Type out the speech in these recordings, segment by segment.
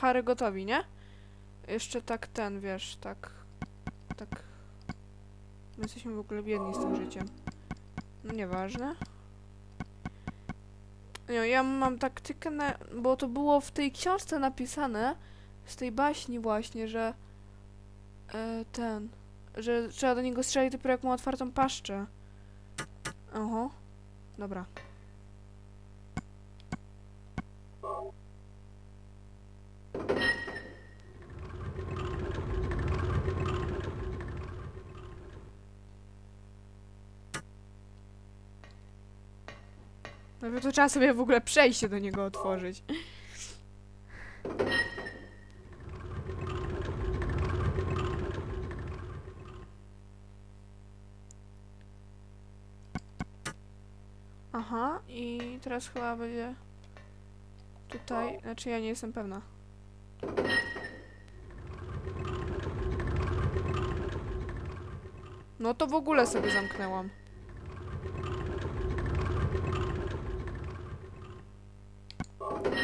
Harry gotowi, nie? Jeszcze tak ten, wiesz, tak... Tak... My jesteśmy w ogóle biedni z tym życiem. No nieważne. Nie, ja mam taktykę na... Bo to było w tej książce napisane, z tej baśni właśnie, że... E, ten... Że trzeba do niego strzelić dopiero jak ma otwartą paszczę. Oho. Dobra. No to trzeba sobie w ogóle przejście do niego otworzyć. Aha, i teraz chyba będzie tutaj, znaczy ja nie jestem pewna. No to w ogóle sobie zamknęłam.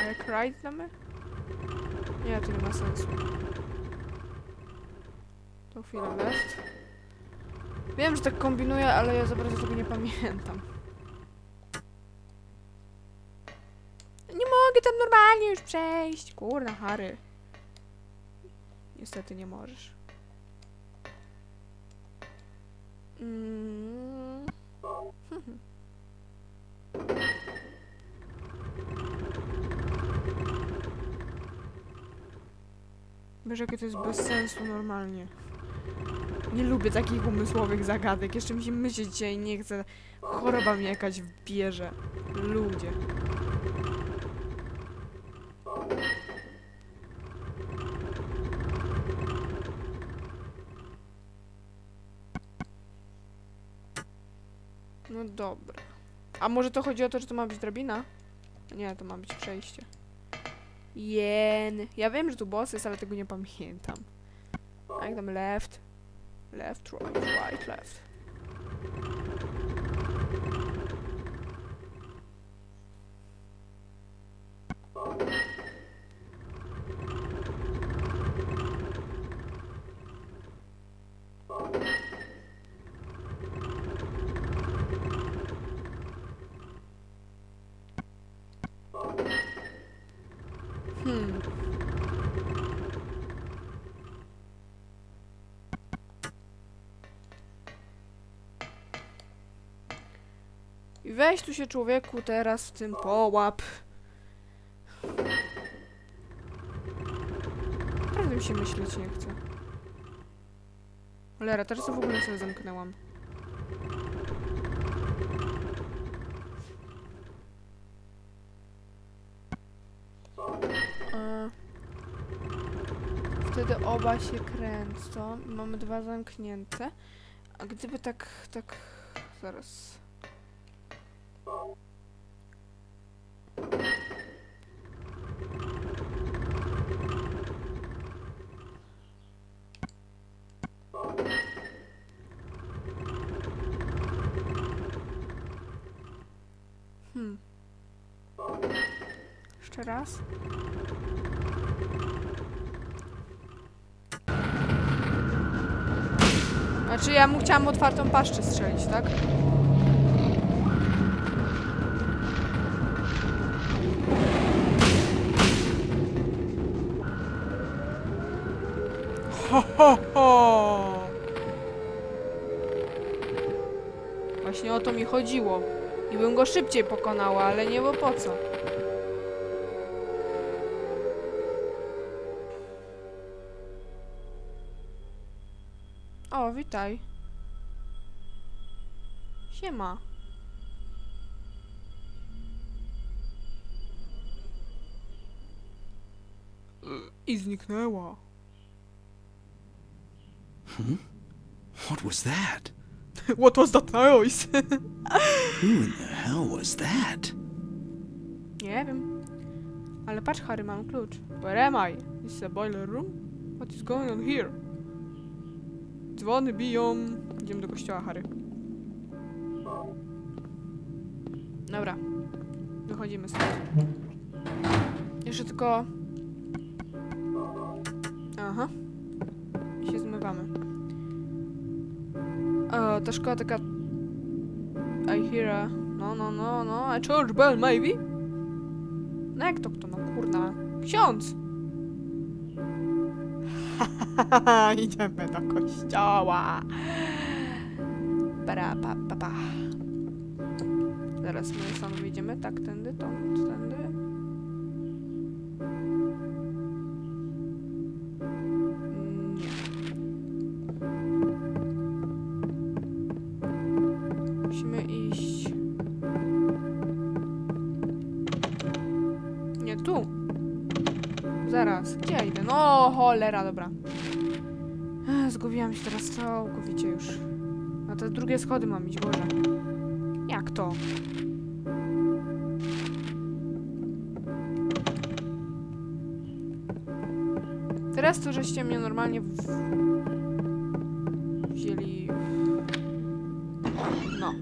Jak right damy? Nie, to nie ma sensu. To chwilę left. Wiem, że tak kombinuję, ale ja za bardzo tego nie pamiętam. Nie mogę tam normalnie już przejść. Kurna, Harry. Niestety nie możesz. Mm. Wiesz, jakie to jest bez sensu normalnie. Nie lubię takich umysłowych zagadek. Jeszcze mi się myśleć dzisiaj nie chcę. Choroba mnie jakaś bierze. Ludzie. No dobra. A może to chodzi o to, że to ma być drabina? Nie, to ma być przejście. Jen. Ja wiem, że tu boss jest, ale tego nie pamiętam. A jak tam left? Left, right, right, left. Hmm. I weź tu się człowieku teraz w tym połap. Naprawdę mi się myśleć nie chce. Cholera, teraz to w ogóle sobie zamknęłam. E, Wtedy oba się kręcą. Mamy dwa zamknięte. A gdyby tak, tak... Zaraz... Hmm. Jeszcze raz. Znaczy ja mu chciałam otwartą paszczę strzelić, tak? Ho, ho, ho! Właśnie o to mi chodziło. I bym go szybciej pokonała, ale nie było po co. O, witaj. Siema. I zniknęła. What was that? What was that noise? Who in the hell was that? Nie wiem. Ale patrz, Harry, mam klucz. Where am I? Is a boiler room? What is going on here? Dzwony biją. Idziemy do kościoła, Harry. Dobra. Wychodzimy stąd. Jeszcze tylko Aha. I się zmywamy. O, ta szkoła taka... I hear a... No, no, no, no, a church bell maybe? No jak to kto, no kurna. Ksiądz! Idziemy do kościoła. Para, pa, pa, pa. Zaraz my stąd wyjdziemy, tak, tędy, tąd, tędy. Zaraz, gdzie ja idę? No, cholera, dobra. Zgubiłam się teraz całkowicie już. Na te drugie schody mam iść, Boże. Jak to? Teraz to żeście mnie normalnie w... wzięli... No.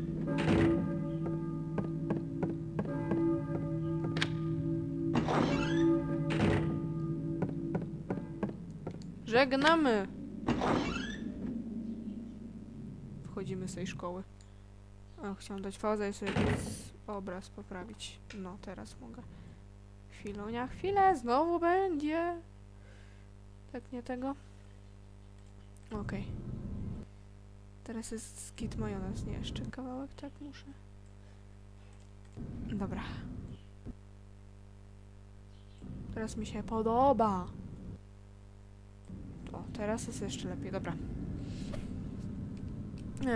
Żegnamy! Wchodzimy z tej szkoły. O, chciałam dać pauzę i sobie obraz poprawić. No, teraz mogę. Chwilunia, chwilę, znowu będzie. Tak, nie tego? Okej. Teraz jest skit majonez, nie jeszcze kawałek, tak muszę. Dobra. Teraz mi się podoba. O, teraz jest jeszcze lepiej, dobra.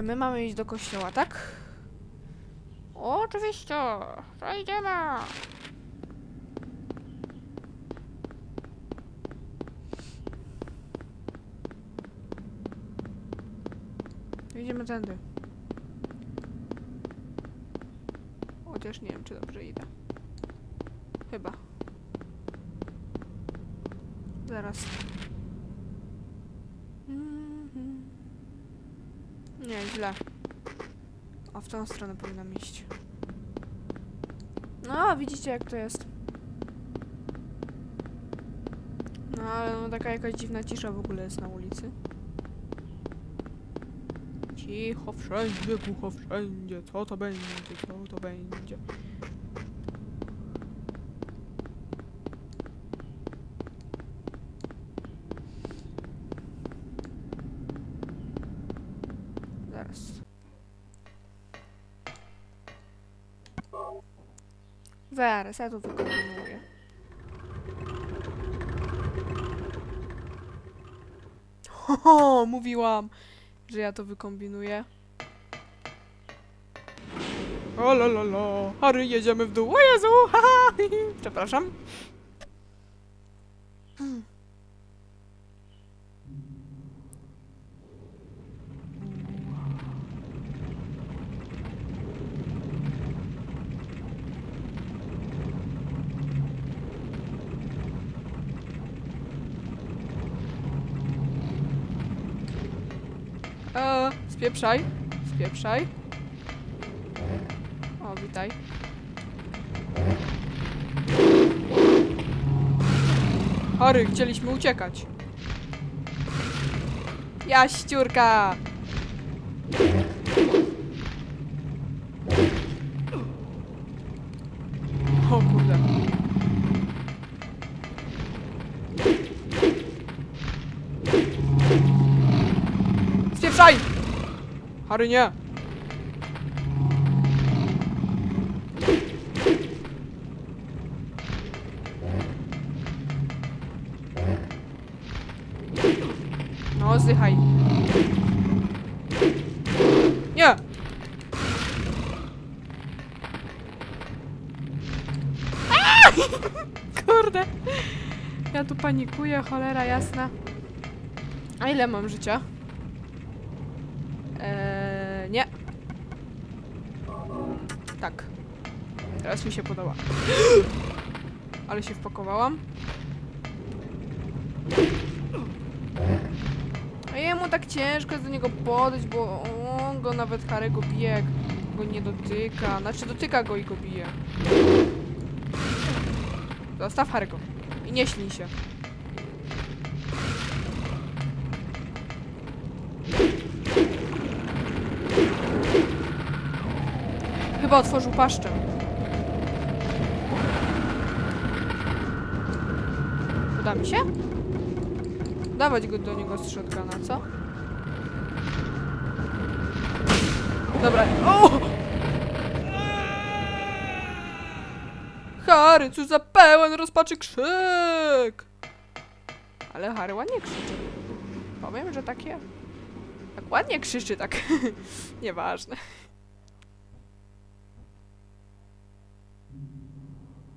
My mamy iść do kościoła, tak? Oczywiście! To idziemy! Idziemy tędy. Chociaż nie wiem, czy dobrze idę. Chyba. Zaraz. Nie, źle. O, w tą stronę powinnam iść. No, widzicie jak to jest. No, ale no, taka jakaś dziwna cisza w ogóle jest na ulicy. Cicho wszędzie, głucho wszędzie. Co to będzie, co to będzie? Zaraz. Zaraz, ja to wykombinuję. Ho, mówiłam, że ja to wykombinuję. O la, Harry, jedziemy w dół. O Jezu, haha, przepraszam. E, spieprzaj, spieprzaj. O, witaj. Harry, chcieliśmy uciekać. Jaściurka! O kurde. Spieprzaj! Harry, nie! No, zdychaj. Nie! Kurde. Ja tu panikuję, cholera jasna. A ile mam życia? Eee, nie. Tak. Teraz mi się podoba. Ale się wpakowałam. A jemu tak ciężko jest do niego podejść, bo on go nawet Harego bije, go nie dotyka. Znaczy dotyka go i go bije. Zostaw Harego. I nie ślij się. Chyba otworzył paszczę. Uda mi się? Dawać go do niego z shotguna, co? Dobra. O! Harry, cóż za pełen rozpaczy krzyk! Ale Harry ładnie krzyczy. Powiem, że takie... Tak ładnie krzyczy, tak... Nieważne.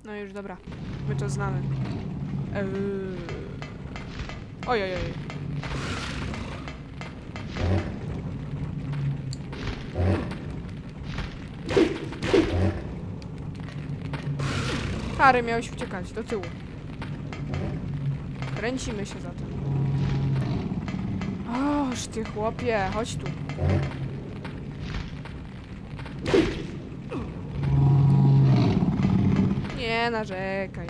No już, dobra. My to znamy. Eee... Oj, oj, oj. Harry, miałeś uciekać do tyłu. Kręcimy się za tym. Oż ty chłopie, chodź tu. Nie narzekaj.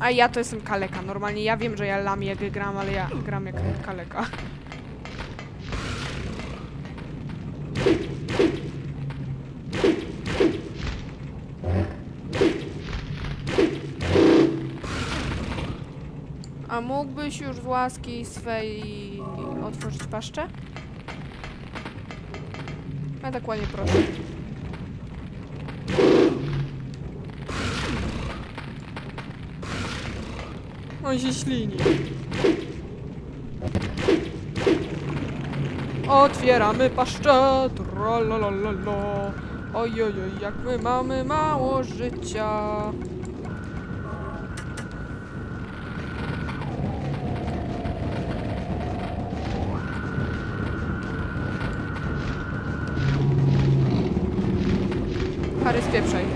A ja to jestem kaleka. Normalnie ja wiem, że ja lamię gram, ale ja gram jak kaleka. A mógłbyś już z łaski swej otworzyć paszczę? Ja tak ładnie proszę. On się ślini. Otwieramy paszczę, tralalalala. Ojojoj, jak my mamy mało życia. Harry, spieprzaj.